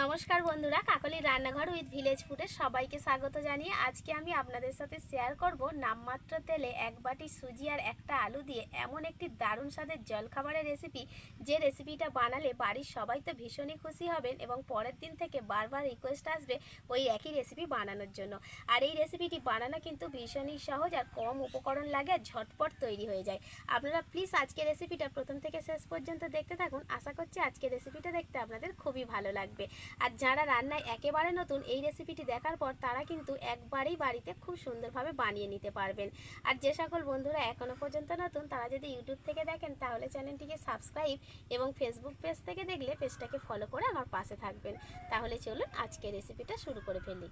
নমস্কার বন্ধুরা, কাকলি রান্নাঘর উইথ ভিলেজ ফুডে সবাইকে স্বাগত জানিয়ে আজকে আমি আপনাদের সাথে শেয়ার করব নামমাত্র তেলে এক বাটি সুজি আর একটা আলু দিয়ে এমন একটি দারুণ স্বাদের জলখাবারের রেসিপি যে রেসিপিটা বানালে বাড়ির সবাই তো ভীষণই খুশি হবেন এবং পরের দিন থেকে বারবার রিকোয়েস্ট আসবে ওই একই রেসিপি বানানোর জন্য। আর এই রেসিপিটি বানানো কিন্তু ভীষণই সহজ আর কম উপকরণ লাগে আর ঝটপট তৈরি হয়ে যায়। আপনারা প্লিজ আজকে রেসিপিটা প্রথম থেকে শেষ পর্যন্ত দেখতে থাকুন। আশা করছি আজকে রেসিপিটা দেখতে আপনাদের খুবই ভালো লাগবে। আর যারা রান্নায় একেবারে নতুন এই রেসিপিটি দেখার পর, তারা কিন্তু একবারেই বাড়িতে খুব সুন্দরভাবে বানিয়ে নিতে পারবেন। আর যে সকল বন্ধুরা এখনও পর্যন্ত নতুন, তারা যদি ইউটিউব থেকে দেখেন, তাহলে চ্যানেলটিকে সাবস্ক্রাইব এবং ফেসবুক পেজ থেকে দেখলে পেজটাকে ফলো করে আমার পাশে থাকবেন। তাহলে চলুন আজকে রেসিপিটা শুরু করে ফেলি।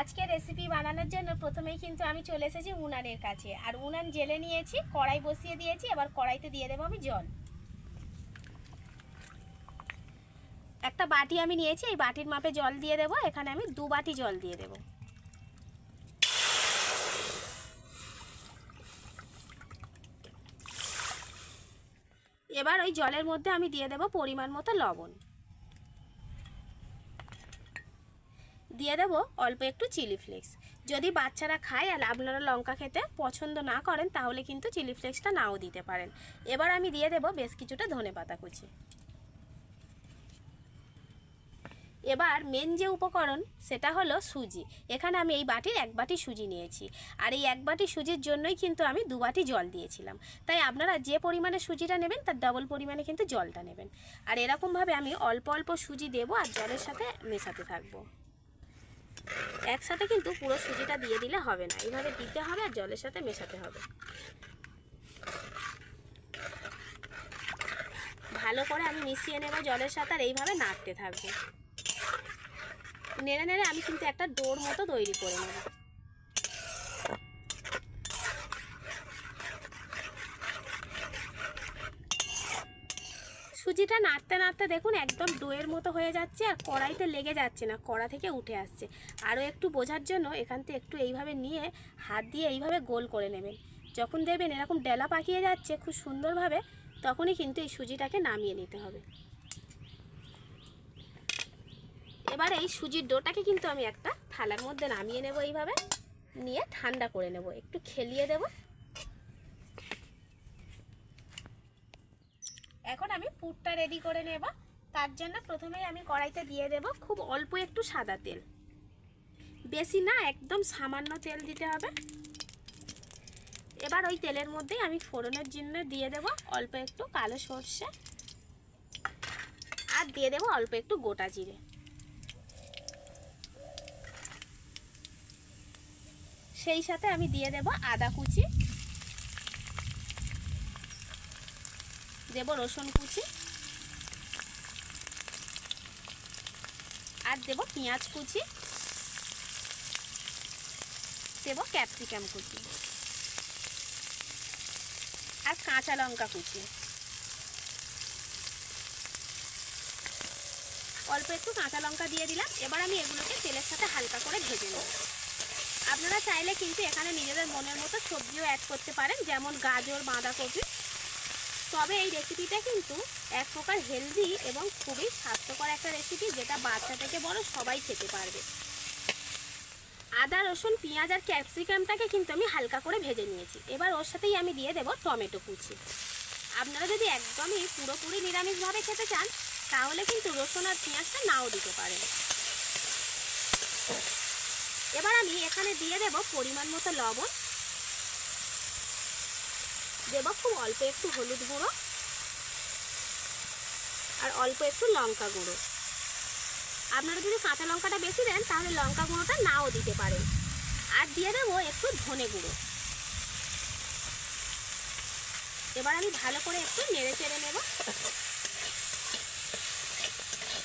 আজকে রেসিপি বানানোর জন্য প্রথমেই কিন্তু আমি চলে এসেছি উনানের কাছে। আর উনান জেলে নিয়েছি, কড়াই বসিয়ে দিয়েছি, এবার কড়াইতে দিয়ে দেবো আমি জল। একটা বাটি আমি নিয়েছি, এই বাটির মাপে জল দিয়ে দেবো, এখানে আমি দু বাটি জল দিয়ে দেবো। এবার ওই জলের মধ্যে আমি দিয়ে দেবো পরিমাণ মতো লবণ। দিয়ে দেবো অল্প একটু চিলি ফ্লেক্স। যদি বাচ্চারা খায় আর আপনারা লঙ্কা খেতে পছন্দ না করেন, তাহলে কিন্তু চিলি ফ্লেক্সটা নাও দিতে পারেন। এবার আমি দিয়ে দেবো বেশ কিছুটা ধনে পাতা কুচি। এবার মেন যে উপকরণ, সেটা হলো সুজি। এখানে আমি এই বাটির এক বাটি সুজি নিয়েছি। আর এই এক বাটি সুজির জন্যই কিন্তু আমি দু বাটি জল দিয়েছিলাম। তাই আপনারা যে পরিমাণে সুজিটা নেবেন, তার ডবল পরিমাণে কিন্তু জলটা নেবেন। আর এরকমভাবে আমি অল্প অল্প সুজি দেবো আর জলের সাথে মেশাতে থাকব। একসাথে কিন্তু পুরো সুজিটা দিয়ে দিলে হবে না। এইভাবে দিতে হবে আর জলের সাথে মেশাতে হবে। ভালো করে আমি মিশিয়ে নেব জলের সাথে আর এইভাবে নাড়তে থাকব। নেড়ে নেড়ে আমি কিন্তু একটা ডোর মতো তৈরি করে নেব। সুজিটা নাড়তে নাড়তে দেখুন একদম ডোয়ের মতো হয়ে যাচ্ছে আর কড়াইতে লেগে যাচ্ছে না, কড়া থেকে উঠে আসছে। আরও একটু বোঝার জন্য এখান থেকে একটু এইভাবে নিয়ে হাত দিয়ে এইভাবে গোল করে নেবেন। যখন দেখবেন এরকম ডেলা পাকিয়ে যাচ্ছে খুব সুন্দরভাবে, তখনই কিন্তু এই সুজিটাকে নামিয়ে নিতে হবে। এবার এই সুজির ডোটাকে কিন্তু আমি একটা থালার মধ্যে নামিয়ে নেব এইভাবে। নিয়ে ঠান্ডা করে নেব। একটু খেলিয়ে দেব। এখন আমি পুরটা রেডি করে নেব। তার জন্য প্রথমেই আমি কড়াইতে দিয়ে দেব খুব অল্প একটু সাদা তেল। বেশি না, একদম সামান্য তেল দিতে হবে। এবার ওই তেলের মধ্যেই আমি ফোড়নের জন্য দিয়ে দেব অল্প একটু কালো সর্ষে। আর দিয়ে দেব অল্প একটু গোটা জিরে। সেই সাথে আমি দিয়ে দেব আদা কুচি। দেব রসুন কুচি। আর দেব পেঁয়াজ কুচি। দেব ক্যাপসিকাম কুচি। আর কাঁচা লঙ্কা কুচি। অল্প একটু কাঁচা লঙ্কা দিয়ে দিলাম। এবার আমি এগুলোকে তেলের সাথে হালকা করে ভেজে নেব। আপনারা চাইলে কিন্তু এখানে নিজেদের মনের মতো সবজিও অ্যাড করতে পারেন, যেমন গাজর, বাঁধাকপি। তবে এই রেসিপিটা কিন্তু এক প্রকার হেলদি এবং খুবই স্বাস্থ্যকর একটা রেসিপি যেটা বাচ্চা থেকে বড় সবাই খেতে পারবে। আদা, রসুন, পেঁয়াজ আর ক্যাপসিকামটাকে কিন্তু আমি হালকা করে ভেজে নিয়েছি। এবার ওর সাথেই আমি দিয়ে দেবো টমেটো কুচি। আপনারা যদি একদমই পুরোপুরি নিরামিষভাবে খেতে চান, তাহলে কিন্তু রসুন আর পেঁয়াজটা নাও দিতে পারেন। এবার আমি এখানে দিয়ে দেব পরিমাণ মতো লবণ। দেব খুব অল্প একটু হলুদ গুঁড়ো আর অল্প একটু লঙ্কা গুঁড়ো। আপনারা যদি কাঁচা লঙ্কাটা বেশি দেন, তাহলে লঙ্কা গুঁড়োটা নাও দিতে পারেন। আর দিয়ে দেবো একটু ধনে গুঁড়ো। এবার আমি ভালো করে একটু নেড়ে চেড়ে নেব।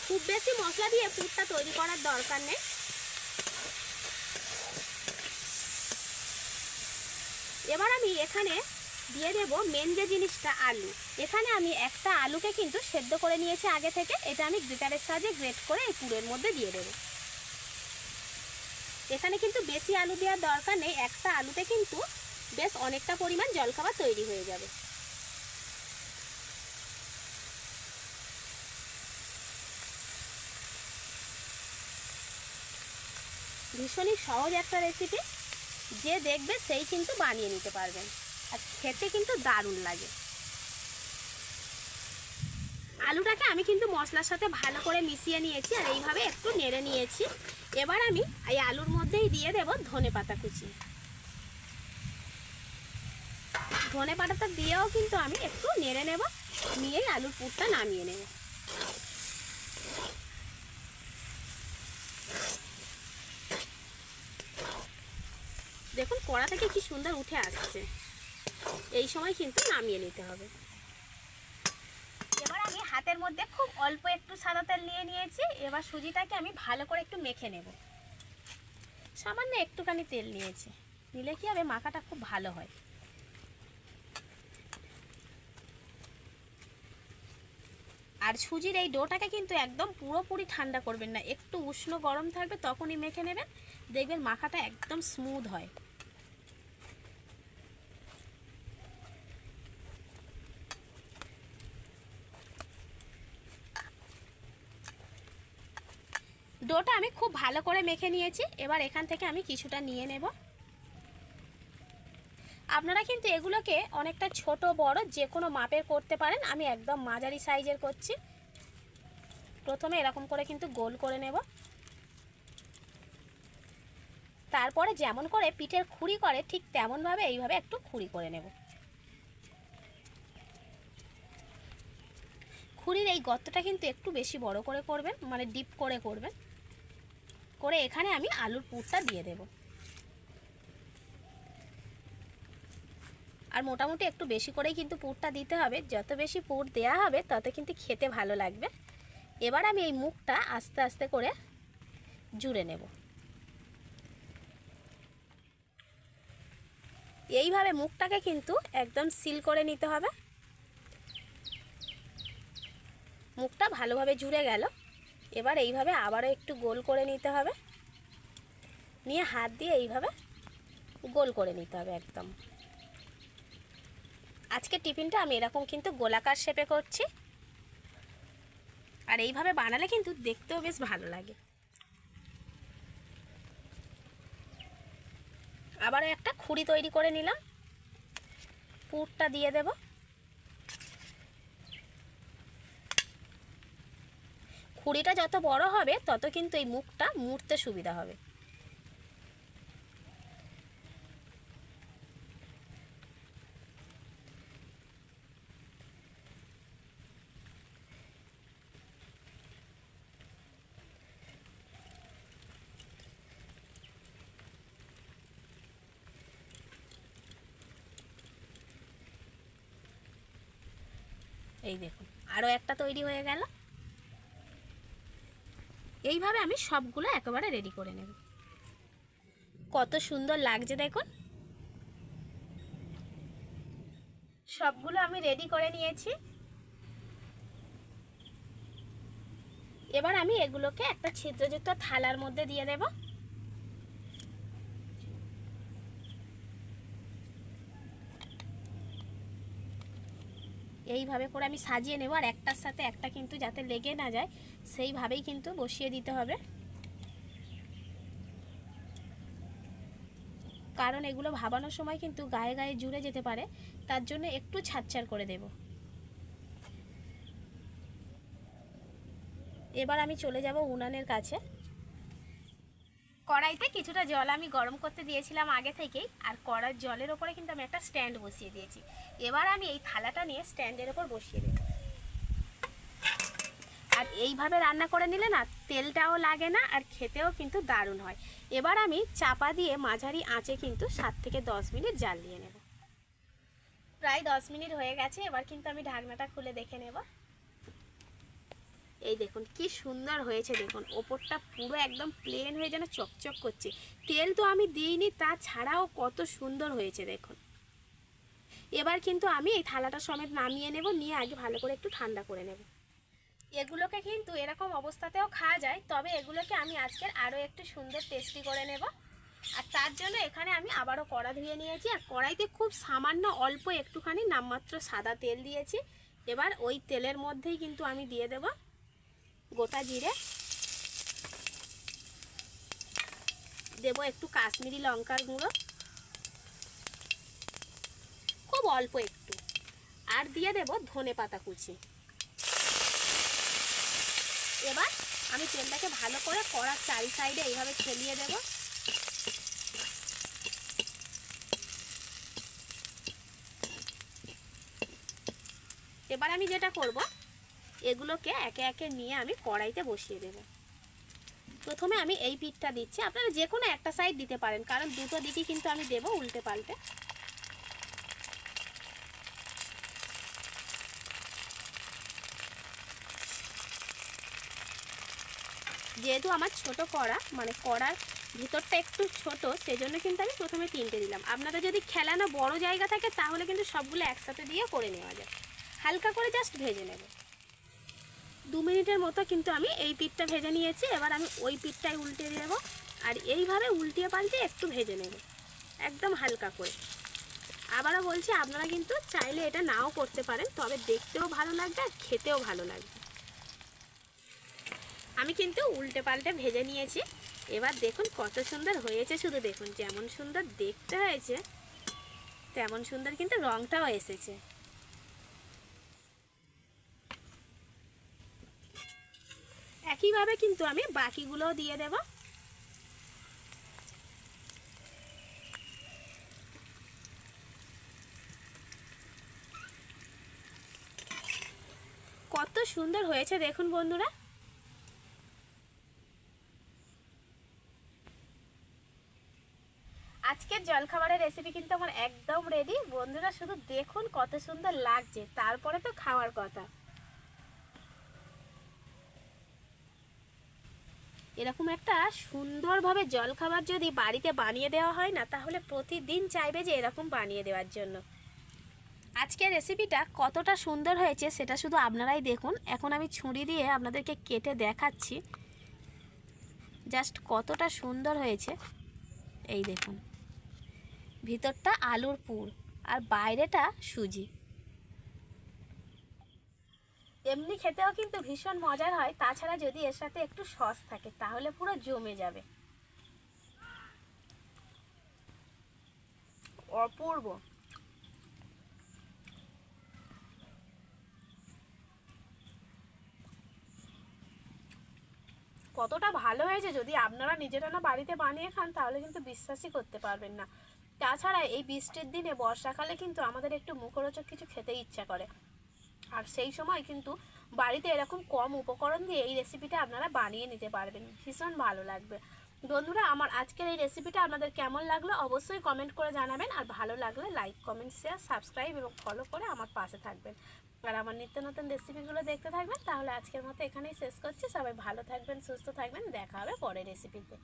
খুব বেশি মশলা দিয়ে পুরটা তৈরি করার দরকার নেই। এবার আমি এখানে দিয়ে দেব মেন যে জিনিসটা আলু। এখানে আমি একটা আলুকে কিন্তু সেদ্ধ করে নিয়েছি আগে থেকে। এটা আমি গ্রেটারের সাহায্যে গ্রেট করে এই পুরের মধ্যে দিয়ে দেব। এখানে কিন্তু বেশি আলু দেওয়ার দরকার নেই। একটা আলুতে কিন্তু বেশ অনেকটা পরিমাণ জলখাবার তৈরি হয়ে যাবে। ভীষণই সহজ একটা রেসিপি যে দেখবে সেই কিন্তু বানিয়ে নিতে পারবেন আর খেতে কিন্তু দারুণ লাগে। আলুটাকে আমি কিন্তু মশলার সাথে ভালো করে মিশিয়ে নিয়েছি আর এইভাবে একটু নেড়ে নিয়েছি। এবার আমি এই আলুর মধ্যেই দিয়ে দেব ধনে পাতা কুচি। ধনে পাতাটা দিয়েও কিন্তু আমি একটু নেড়ে নেব, নিয়েই আলুর পুরটা নামিয়ে নেব। দেখুন, কড়া থেকে কি সুন্দর উঠে আসছে। এই সময় কিন্তু নামিয়ে নিতে হবে। এবার আমি হাতের মধ্যে খুব অল্প একটু সাদা তেল নিয়ে নিয়েছি। এবার সুজিটাকে আমি ভালো করে একটু মেখে নেব। সামান্য একটুখানি তেল নিয়েছি। নিলে কি হবে, মাখাটা খুব ভালো হয়। আর সুজির এই ডোটাকে কিন্তু একদম পুরোপুরি ঠান্ডা করবেন না। একটু উষ্ণ গরম থাকবে তখনই মেখে নেবেন। দেখবেন মাখাটা একদম স্মুথ হয়। ডোটা আমি খুব ভালো করে মেখে নিয়েছি। এবার এখান থেকে আমি কিছুটা নিয়ে নেব। আপনারা কিন্তু এগুলোকে অনেকটা ছোট, বড় যে কোনো মাপের করতে পারেন। আমি একদম মাঝারি সাইজের করছি। প্রথমে এরকম করে কিন্তু গোল করে নেব। তারপরে যেমন করে পিঠের খুঁড়ি করে, ঠিক তেমনভাবে এইভাবে একটু খুঁড়ি করে নেব। খুঁড়ির এই গর্তটা কিন্তু একটু বেশি বড় করে করবেন মানে ডিপ করে করবেন। করে এখানে আমি আলুর পুরটা দিয়ে দেব। আর মোটামুটি একটু বেশি করেই কিন্তু পুরটা দিতে হবে। যত বেশি পুর দেয়া হবে, তত কিন্তু খেতে ভালো লাগবে। এবার আমি এই মুখটা আস্তে আস্তে করে জুড়ে নেব। এইভাবে মুখটাকে কিন্তু একদম সিল করে নিতে হবে। মুখটা ভালোভাবে জুড়ে গেল। এবার এইভাবে আবারও একটু গোল করে নিতে হবে। নিয়ে হাত দিয়ে এইভাবে গোল করে নিতে হবে একদম। আজকে টিফিনটা আমি এরকম কিন্তু গোলাকার শেপে করছি। আর এইভাবে বানালে কিন্তু দেখতেও বেশ ভালো লাগে। আবারও একটা খুঁড়ি তৈরি করে নিলাম। পুরটা দিয়ে দেব। খুঁড়িটা যত বড় হবে, তত কিন্তু এই মুখটা মুড়তে সুবিধা হবে। এই দেখুন আরও একটা তৈরি হয়ে গেল। এইভাবে আমি সবগুলো একেবারে রেডি করে নেব। কত সুন্দর লাগছে দেখুন। সবগুলো আমি রেডি করে নিয়েছি। এবার আমি এগুলোকে একটা ছিদ্রযুক্ত থালার মধ্যে দিয়ে দেব। এইভাবে করে আমি সাজিয়ে নেব, আর একটার সাথে একটা কিন্তু যাতে লেগে না যায়, সেইভাবেই কিন্তু বসিয়ে দিতে হবে। কারণ এগুলো ভাবানোর সময় কিন্তু গায়ে গায়ে জুড়ে যেতে পারে, তার জন্য একটু ছাড়ছাড় করে দেব। এবার আমি চলে যাব উনানের কাছে। কড়াইতে কিছুটা জল আমি গরম করতে দিয়েছিলাম আগে থেকেই, আর কড়ার জলের ওপরে কিন্তু আমি একটা স্ট্যান্ড বসিয়ে দিয়েছি। এবার আমি এই থালাটা নিয়ে স্ট্যান্ডের ওপর বসিয়ে দেব। আর এইভাবে রান্না করে নিলে না, তেলটাও লাগে না আর খেতেও কিন্তু দারুণ হয়। এবার আমি চাপা দিয়ে মাঝারি আঁচে কিন্তু সাত থেকে দশ মিনিট জাল দিয়ে নেব। প্রায় দশ মিনিট হয়ে গেছে, এবার কিন্তু আমি ঢাকনাটা খুলে দেখে নেব। এই দেখুন, কি সুন্দর হয়েছে দেখুন। ওপরটা পুরো একদম প্লেন হয়ে যেন চকচক করছে। তেল তো আমি দিইনি তা ছাড়াও কত সুন্দর হয়েছে দেখুন। এবার কিন্তু আমি এই থালাটা সমেত নামিয়ে নেব, নিয়ে আগে ভালো করে একটু ঠান্ডা করে নেব। এগুলোকে কিন্তু এরকম অবস্থাতেও খাওয়া যায়, তবে এগুলোকে আমি আজকের আরও একটু সুন্দর টেস্টি করে নেব। আর তার জন্য এখানে আমি আবারও কড়া ধুয়ে নিয়েছি, আর কড়াইতে খুব সামান্য অল্প একটুখানি নামমাত্র সাদা তেল দিয়েছি। এবার ওই তেলের মধ্যেই কিন্তু আমি দিয়ে দেব গোটা জিরে। দেবো একটু কাশ্মীরি লঙ্কার গুঁড়ো। খুব অল্প একটু। আর দিয়ে দেব ধনে পাতা কুচি। এবার আমি তেলটাকে ভালো করে কড়ার চারি সাইডে এইভাবে ছেলিয়ে দেব। এবার আমি যেটা করব এগুলোকে একে একে নিয়ে আমি কড়াইতে বসিয়ে দেব। প্রথমে আমি এই পিঠটা দিচ্ছি। আপনারা যে কোনো একটা সাইড দিতে পারেন, কারণ দুটো দিকই কিন্তু আমি দেব উল্টে পাল্টে। যেহেতু আমার ছোট কড়া মানে কড়ার ভিতরটা একটু ছোট, সেজন্য কিন্তু আমি প্রথমে তিনটে দিলাম। আপনাদের যদি খেলানো বড় জায়গা থাকে, তাহলে কিন্তু সবগুলো একসাথে দিয়ে করে নেওয়া যায়। হালকা করে জাস্ট ভেজে নেব। দু মিনিটের মতো কিন্তু আমি এই পিঠটা ভেজে নিয়েছি। এবার আমি ওই পিঠটাই উল্টে দেবো। আর এইভাবে উল্টিয়ে পাল্টে একটু ভেজে নেব। একদম হালকা করে। আবারও বলছি, আপনারা কিন্তু চাইলে এটা নাও করতে পারেন, তবে দেখতেও ভালো লাগবে আর খেতেও ভালো লাগবে। আমি কিন্তু উল্টে পাল্টে ভেজে নিয়েছি। এবার দেখুন কত সুন্দর হয়েছে, শুধু দেখুন, যেমন সুন্দর দেখতে হয়েছে, তেমন সুন্দর কিন্তু রংটাও এসেছে। একইভাবে কিন্তু আমি বাকিগুলোও দিয়ে দেব। কত সুন্দর হয়েছে দেখুন বন্ধুরা। আজকের জলখাবারের রেসিপি কিন্তু আমার একদম রেডি বন্ধুরা শুধু দেখুন কত সুন্দর লাগছে, তারপরে তো খাওয়ার কথা। এরকম একটা সুন্দরভাবে জলখাবার যদি বাড়িতে বানিয়ে দেওয়া হয় না, তাহলে প্রতিদিন চাইবে যে এরকম বানিয়ে দেওয়ার জন্য। আজকের রেসিপিটা কতটা সুন্দর হয়েছে সেটা শুধু আপনারাই দেখুন। এখন আমি ছুরি দিয়ে আপনাদেরকে কেটে দেখাচ্ছি। জাস্ট কতটা সুন্দর হয়েছে। এই দেখুন। ভিতরটা আলুর পুর আর বাইরেটা সুজি। এমনি খেতেও কিন্তু ভীষণ মজার হয়। তাছাড়া যদি এর সাথে একটু সস থাকে, তাহলে পুরো জমে যাবে। অপূর্ব। কতটা ভালো হয়েছে, যদি আপনারা নিজেরা না বাড়িতে বানিয়ে খান, তাহলে কিন্তু বিশ্বাসই করতে পারবেন না। তাছাড়া এই বৃষ্টির দিনে বর্ষাকালে কিন্তু আমাদের একটু মুখরোচক কিছু খেতে ইচ্ছা করে। আর সেই সময় কিন্তু বাড়িতে এরকম কম উপকরণ দিয়ে এই রেসিপিটা আপনারা বানিয়ে নিতে পারবেন। ভীষণ ভালো লাগবে। বন্ধুরা, আমার আজকের এই রেসিপিটা আপনাদের কেমন লাগল অবশ্যই কমেন্ট করে জানাবেন। আর ভালো লাগলে লাইক কমেন্ট শেয়ার সাবস্ক্রাইব এবং ফলো করে আমার পাশে থাকবেন। আর আমার নিত্য নতুন রেসিপিগুলো দেখতে থাকবেন, তাহলে আজকের মতো এখানেই শেষ করছি। সবাই ভালো থাকবেন, সুস্থ থাকবেন। দেখা হবে পরের রেসিপিতে